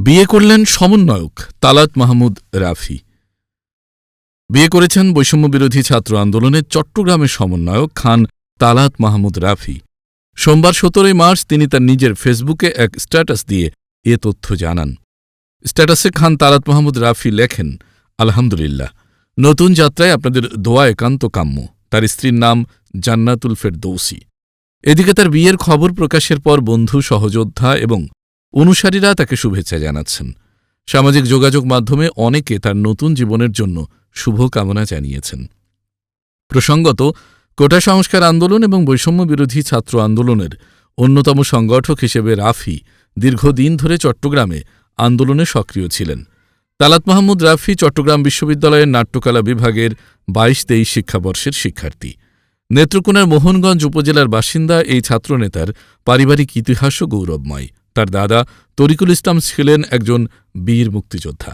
বিয়ে করলেন সমন্বয়ক তালাত মাহমুদ রাফি। বিয়ে করেছেন বৈষম্যবিরোধী ছাত্র আন্দোলনের চট্টগ্রামের সমন্বয়ক খান তালাত মাহমুদ রাফি। সোমবার সতেরোই মার্চ তিনি তার নিজের ফেসবুকে এক স্ট্যাটাস দিয়ে এ তথ্য জানান। স্ট্যাটাসে খান তালাত মাহমুদ রাফি লেখেন, আলহামদুলিল্লাহ, নতুন যাত্রায় আপনাদের দোয়া একান্ত কাম্য। তার স্ত্রীর নাম জান্নাতুল ফেরদৌসি। এদিকে তার বিয়ের খবর প্রকাশের পর বন্ধু, সহযোদ্ধা এবং অনুসারীরা তাকে শুভেচ্ছা জানাচ্ছেন। সামাজিক যোগাযোগ মাধ্যমে অনেকে তার নতুন জীবনের জন্য শুভকামনা জানিয়েছেন। প্রসঙ্গত, কোটা সংস্কার আন্দোলন এবং বৈষম্য বিরোধী ছাত্র আন্দোলনের অন্যতম সংগঠক হিসেবে রাফি দীর্ঘদিন ধরে চট্টগ্রামে আন্দোলনে সক্রিয় ছিলেন। তালাত মাহমুদ রাফি চট্টগ্রাম বিশ্ববিদ্যালয়ের নাট্যকলা বিভাগের বাইশ তেইশ শিক্ষাবর্ষের শিক্ষার্থী। নেত্রকোনার মোহনগঞ্জ উপজেলার বাসিন্দা এই ছাত্রনেতার পারিবারিক ইতিহাসও গৌরবময়। তার দাদা তরিকুল ইসলাম ছিলেন একজন বীর মুক্তিযোদ্ধা।